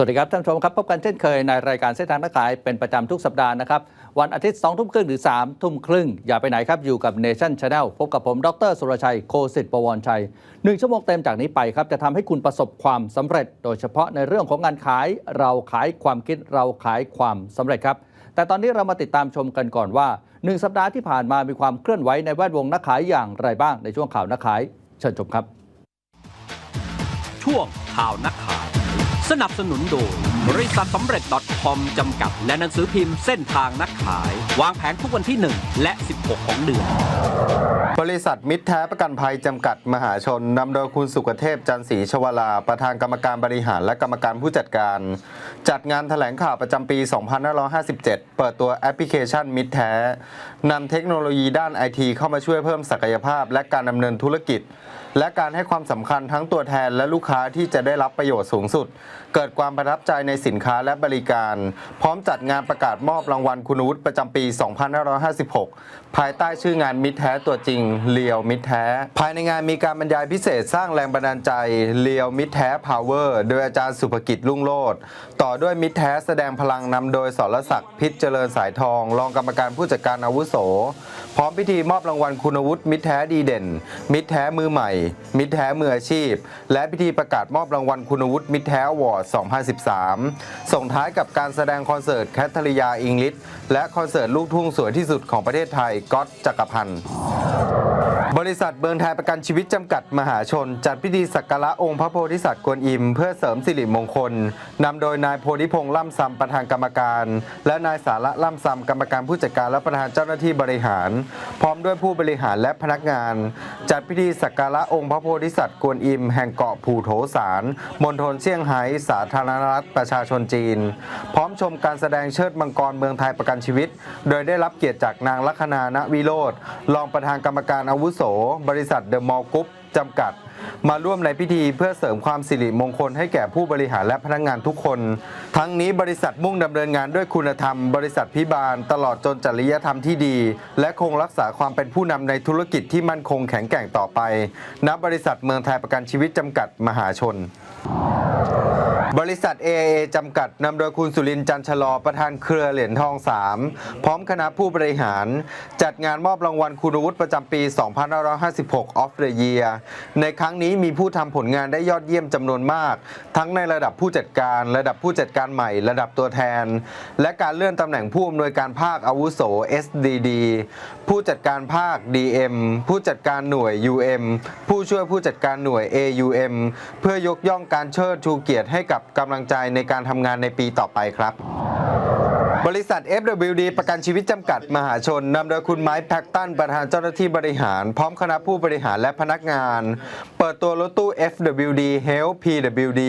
สวัสดีครับท่านผู้ชมครับ พบกันเช่นเคยในรายการเส้นทางนักขายเป็นประจำทุกสัปดาห์นะครับ วันอาทิตย์2ทุ่มครึ่งหรือ3ทุ่มครึ่ง อย่าไปไหนครับ อยู่กับ Nation Channel พบกับผม ดรสุรชัย โคสิทธิ์ประวรชัยหนึ่งชั่วโมงเต็มจากนี้ไปครับ จะทำให้คุณประสบความสำเร็จ โดยเฉพาะในเรื่องของงานขาย เราขายความคิดเราขายความสำเร็จครับ แต่ตอนนี้เรามาติดตามชมกันก่อนว่าหนึ่งสัปดาห์ที่ผ่านมามีความเคลื่อนไหวในแวดวงนักขายอย่างไรบ้างในช่วงข่าวนักขาย เชิญชมครับ ช่วงข่าวนัก สนับสนุนโดย บริษัทสำเร็จ .com จำกัด และหนังสือพิมพ์เส้นทางนักขายวางแผงทุกวันที่ 1 และ 16 ของเดือน บริษัทมิตรแท้ประกันภัยจำกัดมหาชนนำโดยคุณสุกเทพจันศรีชวลา ประธานกรรมการบริหารและกรรมการผู้จัดการ จัดงานแถลงข่าวประจำปี 2557 เปิดตัวแอปพลิเคชันมิตรแท้นำเทคโนโลยีด้านไอทีเข้ามาช่วยเพิ่มศักยภาพ และการดำเนินธุรกิจและการให้ความสำคัญทั้งตัวแทนและลูกค้าที่จะได้รับประโยชน์สูงสุด เกิดความประทับใจในสินค้าและบริการ พร้อมจัดงานประกาศมอบรางวัลคุณวุฒิประจำปี 2556 ภายใต้ชื่องานมิตรแท้ตัวจริงเลียวมิตรแท้ ภายในงานมีการบรรยายพิเศษสร้างแรงบันดาลใจเลียวมิตรแท้พาวเวอร์โดยอาจารย์สุภกิจลุ่งโลดต่อด้วยมิตรแท้แสดงพลังนำโดยสรศักดิ์พิษเจริญสายทอง รองกรรมการผู้จัดการอาวุโส พร้อมพิธีมอบรางวัลคุณวุฒิมิตรแท้ดีเด่น มิตรแท้มือใหม่ มิตรแท้มืออาชีพ และพิธีประกาศมอบรางวัลคุณวุฒิมิตรแท้วอร์ด2013ส่งท้ายกับการแสดงคอนเสิร์ตแคทเธอรียาอิงลิชและคอนเสิร์ตลูกทุ่งสวยที่สุดของประเทศไทยก๊อตจักรพันธ์บริษัทเบิร์นไทยประกันชีวิตจำกัดมหาชน จัดพิธีสักการะองค์พระโพธิสัตว์กวนอิม เพื่อเสริมสิริมงคลนำโดยนายโพธิพงษ์ล่ำซำประธานกรรมการ และนายสาระล่ำซำกรรมการผู้จัดการและประธานเจ้าหน้าที่บริหาร พร้อมด้วยผู้บริหารและพนักงาน จัดพิธีสักการะองค์พระโพธิสัตว์กวนอิม แห่งเกาะผูโถสารมณฑลเซี่ยงไฮ้สาธารณรัฐประชาชนจีน พร้อมชมการแสดงเชิดมังกรเมืองไทยประกันชีวิต โดยได้รับเกียรติจากนางลัคนาณวิโรธรองประธานกรรมการอาวุโส บริษัทเดอะมอลล์กรุ๊ปจำกัด มาร่วมในพิธีเพื่อเสริมความสิริมงคลให้แก่ผู้บริหารและพนักงานทุกคน ทั้งนี้บริษัทมุ่งดำเนินงานด้วยคุณธรรม บริษัทพิบาล ตลอดจนจริยธรรมที่ดี และคงรักษาความเป็นผู้นำในธุรกิจที่มั่นคงแข็งแกร่งต่อไปณบริษัทเมืองไทยประกันชีวิตจำกัดมหาชน บริษัท AIA จำกัดนำโดยคุณสุรินทร์จันชะลอประธานเครือเหรียญทอง 3 พร้อมคณะผู้บริหาร จัดงานมอบรางวัลคุณวุฒิประจำปี 2556 Of the Year ในครั้งนี้มีผู้ทำผลงานได้ยอดเยี่ยมจำนวนมาก ทั้งในระดับผู้จัดการ ระดับผู้จัดการใหม่ ระดับตัวแทน และการเลื่อนตำแหน่งผู้อำนวยการภาคอาวุโส SDD ผู้จัดการภาค DM ผู้จัดการหน่วย UM ผู้ช่วยผู้จัดการหน่วย AUM เพื่อยกย่องการเชิดชูเกียรติให้กับกำลังใจในการทำงานในปีต่อไปครับ บริษัท FWD ประกันชีวิตจำกัดมหาชนนำโดยคุณไม้แพ็กตันประธานเจ้าหน้าที่บริหาร พร้อมคณะผู้บริหารและพนักงาน เปิดตัวรถตู้ FWD Health PWD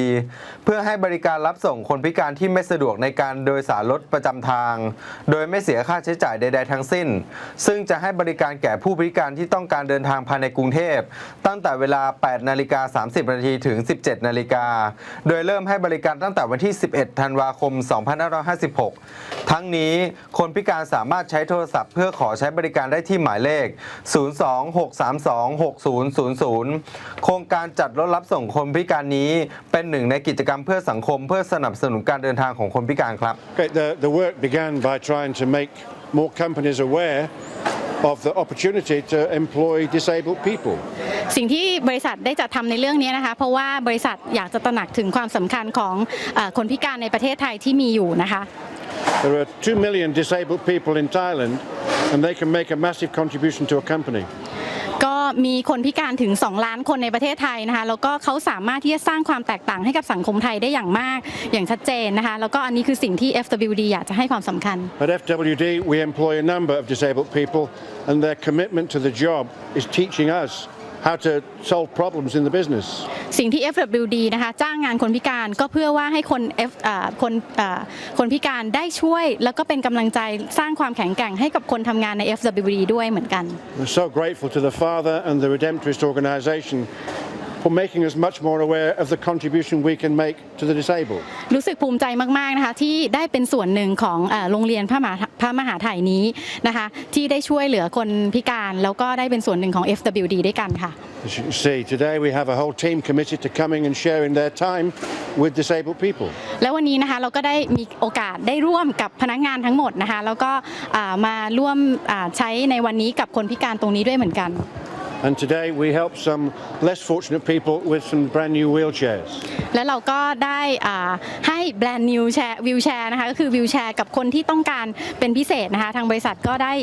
เพื่อให้บริการรับส่งคนพิการที่ไม่สะดวกในการโดยสารรถประจำทาง โดยไม่เสียค่าใช้จ่ายใด ๆ ทั้งสิ้น ซึ่งจะให้บริการแก่ผู้พิการที่ต้องการเดินทางภายในกรุงเทพ ตั้งแต่เวลา 8 นาฬิกา 30 นาทีถึง 17 นาฬิกา โดยเริ่มให้บริการตั้งแต่วันที่ 11 ธันวาคม 2556ทั้งนี้คนพิการสามารถใช้โทรศัพท์เพื่อขอใช้บริการได้ที่หมายเลข 026326000 โครงการจัดรถรับส่งคนพิการนี้เป็นหนึ่งในกิจกรรมเพื่อสังคมเพื่อสนับสนุนการเดินทางของคนพิการครับ Okay, the, the work began by trying to make more companies aware of the opportunity to employ disabled people. สิ่งที่บริษัทได้จัดทำในเรื่องนี้นะคะ เพราะว่าบริษัทอยากจะตระหนักถึงความสำคัญของเออคนพิการในประเทศไทยที่มีอยู่นะคะ There are 2 million disabled people in Thailand, and they can make a massive contribution to a company. ก็มีคนพิการถึง 2 ล้านคนในประเทศไทยนะคะ แล้วก็เขาสามารถที่จะสร้างความแตกต่างให้กับสังคมไทยได้อย่างมากอย่างชัดเจนนะคะ แล้วก็อันนี้คือสิ่งที่ FWD อยากจะให้ความสำคัญ At FWD, we employ a number of disabled people, and their commitment to the job is teaching us how to solve problems in the business. สิ่งที่ FWD นะคะจ้างงานคนพิการก็เพื่อว่าให้คน F อ่าคนอ่าคนพิการได้ช่วย แล้วก็เป็นกำลังใจสร้างความแข็งแกร่งให้กับคนทำงานใน FWD ด้วยเหมือนกัน We're so grateful to the Father and the Redemptorist organisation for making us much more aware of the contribution we can make to the disabled. รู้สึกภูมิใจมากๆนะคะที่ได้เป็นส่วนหนึ่งของเอ่อโรงเรียนพระมหาพระมหาไทยนี้นะคะที่ได้ช่วยเหลือคนพิการแล้วก็ได้เป็นส่วนหนึ่งของ FWD ด้วยกันค่ะ As you can see, today we have a whole team committed to coming and sharing their time with disabled people. แล้ววันนี้นะคะเราก็ได้มีโอกาสได้ร่วมกับพนักงานทั้งหมดนะคะแล้วก็อ่ามาร่วมอ่าใช้ในวันนี้กับคนพิการตรงนี้ด้วยเหมือนกัน And today we help some less fortunate people with some brand new wheelchairs. และเราก็ได้อ่าให้แบรนด์นิวแชร์วิวแชร์นะคะก็คือวิวแชร์กับคนที่ต้องการเป็นพิเศษนะคะทางบริษัทก็ได้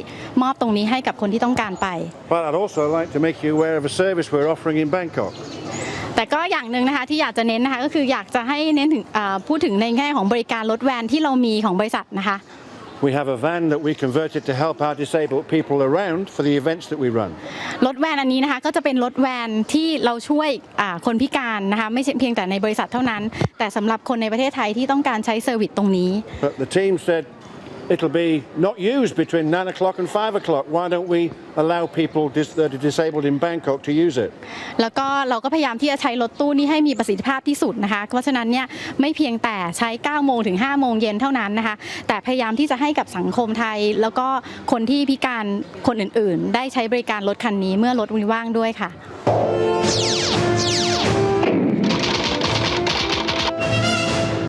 มอบตรงนี้ให้กับคนที่ต้องการไป But I'd also like to make you aware of a service we're offering in Bangkok. แต่ก็อย่างหนึ่งนะคะที่อยากจะเน้นนะคะก็คืออยากจะให้เน้นถึงอ่าพูดถึงในแง่ของบริการรถแวนที่เรามีของบริษัทนะคะ We have a van that we converted to help our disabled people around for the events that we run. รถแวนอันนี้นะคะก็จะเป็นรถแวนที่เราช่วยอ่าคนพิการนะคะไม่ใช่เพียงแต่ในบริษัทเท่านั้น แต่สำหรับคนในประเทศไทยที่ต้องการใช้เซอร์วิสตรงนี้ But the team said it'll be not used between 9 o'clock and 5 o'clock. Why don't we allow people dis- that are disabled in Bangkok to use it? แล้วก็เราก็พยายามที่จะใช้รถตู้นี้ให้มีประสิทธิภาพที่สุดนะคะ เพราะฉะนั้นเนี่ยไม่เพียงแต่ใช้ 9 โมงถึง 5 โมงเย็นเท่านั้นนะคะ แต่พยายามที่จะให้กับสังคมไทย แล้วก็คนที่พิการคนอื่นๆ ได้ใช้บริการรถคันนี้เมื่อรถว่างด้วยค่ะ